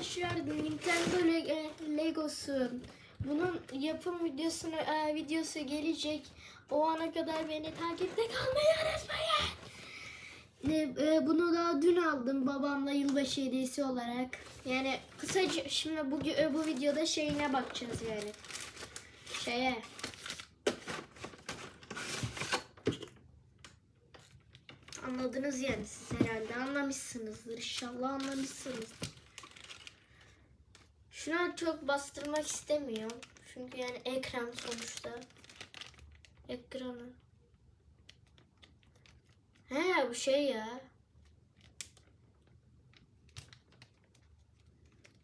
Arkadaşlar Nintendo Le- Legosu. Bunun yapım videosunu e, videosu gelecek. O ana kadar beni takipte kalmayı unutmayın. E, e, bunu daha dün aldım babamla yılbaşı hediyesi olarak. Yani kısaca şimdi bu e, bu videoda şeyine bakacağız yani. Şeye. Anladınız yani siz herhalde anlamışsınızdır. İnşallah anlamışsınız. Şuna çok bastırmak istemiyorum. Çünkü yani ekran sonuçta. Ekranı. He bu şey ya.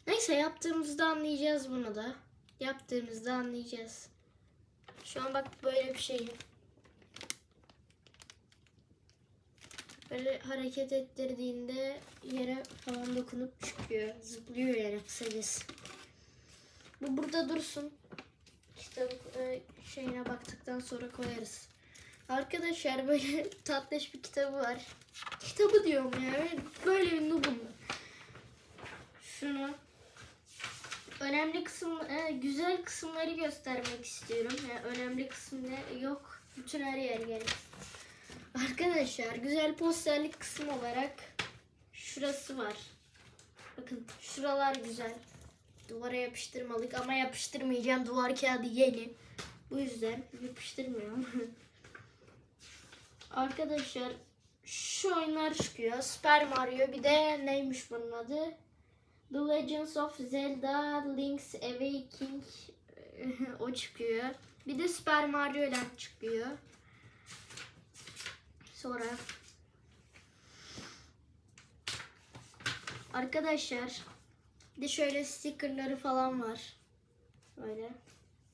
Neyse yaptığımızda anlayacağız bunu da. Yaptığımızda anlayacağız. Şu an bak böyle bir şey. Böyle hareket ettirdiğinde yere falan dokunup çıkıyor. Zıplıyor yani kısacası. Bu burada dursun. İşte e, şeyine baktıktan sonra koyarız. Arkadaşlar böyle tatlış bir kitabı var. Kitabı diyorum ya. Böyle bir noobum. Şunu. Önemli kısım, e, güzel kısımları göstermek istiyorum. Yani önemli kısım ne? Yok. Bütün her yer gerek. Arkadaşlar güzel posterlik kısım olarak şurası var. Bakın şuralar güzel. Duvara yapıştırmalık ama yapıştırmayacağım. Duvar kağıdı yeni. Bu yüzden yapıştırmıyorum. Arkadaşlar şu oyunlar çıkıyor. Super Mario bir de neymiş bunun adı? The Legends of Zelda Link's Awakening o çıkıyor. Bir de Super Mario Land çıkıyor. Sonra Arkadaşlar bir de şöyle stickerları falan var. Böyle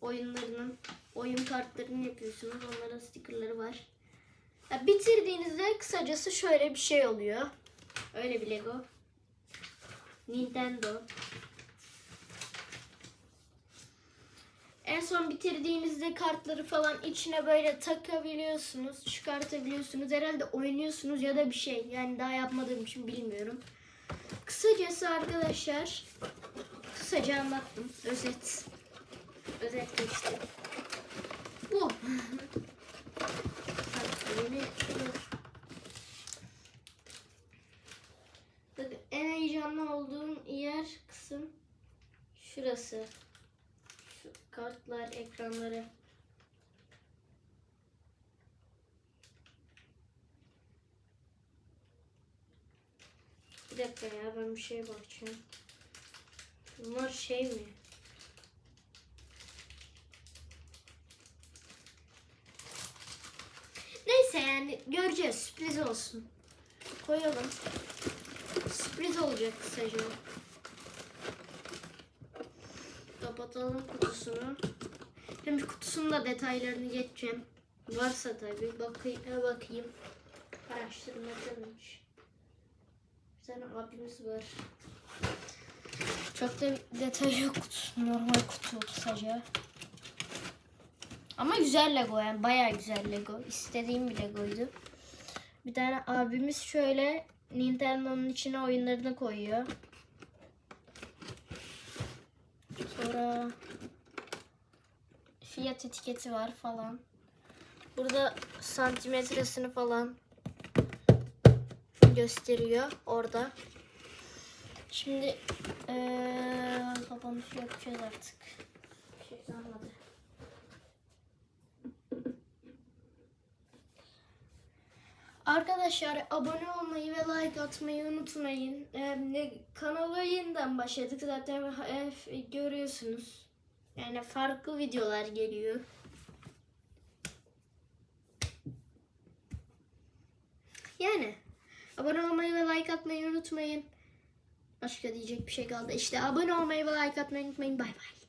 oyunlarının oyun kartlarını yapıyorsunuz. Onların stickerları var. Ya bitirdiğinizde kısacası şöyle bir şey oluyor. Öyle bir Lego. Nintendo. En son bitirdiğinizde kartları falan içine böyle takabiliyorsunuz, çıkartabiliyorsunuz. Herhalde oynuyorsunuz ya da bir şey. Yani daha yapmadığım için bilmiyorum. Kısacası arkadaşlar, kısaca anlattım. Özet. Özet geçtim. Bu. Bakın en heyecanlı olduğum yer kısım şurası. Şu kartlar, ekranları. Dakika ya ben bir şeye bakacağım. Bunlar şey mi? Neyse yani göreceğiz. Sürpriz olsun. Koyalım. Sürpriz olacak kısaca. Kapatalım kutusunu. Şimdi kutusunun da detaylarını geçeceğim. Varsa tabii. Bakayım. bakayım. Araştırmadaymış. Bir tane abimiz var. Çok da detay yok kutusu. Normal kutu kısaca. Ama güzel Lego yani. Bayağı güzel Lego. İstediğim bir Lego'ydu. Bir tane abimiz şöyle Nintendo'nun içine oyunlarını koyuyor. Sonra fiyat etiketi var falan. Burada santimetresini falan gösteriyor orada. Şimdi eee kapanışı yapacağız artık. Bir şey kalmadı. Arkadaşlar abone olmayı ve like atmayı unutmayın. Ee, kanala yeniden başladık zaten e, görüyorsunuz. Yani farklı videolar geliyor. Yani abone olmayı ve like atmayı unutmayın. Başka diyecek bir şey kaldı. İşte abone olmayı ve like atmayı unutmayın. Bay bay.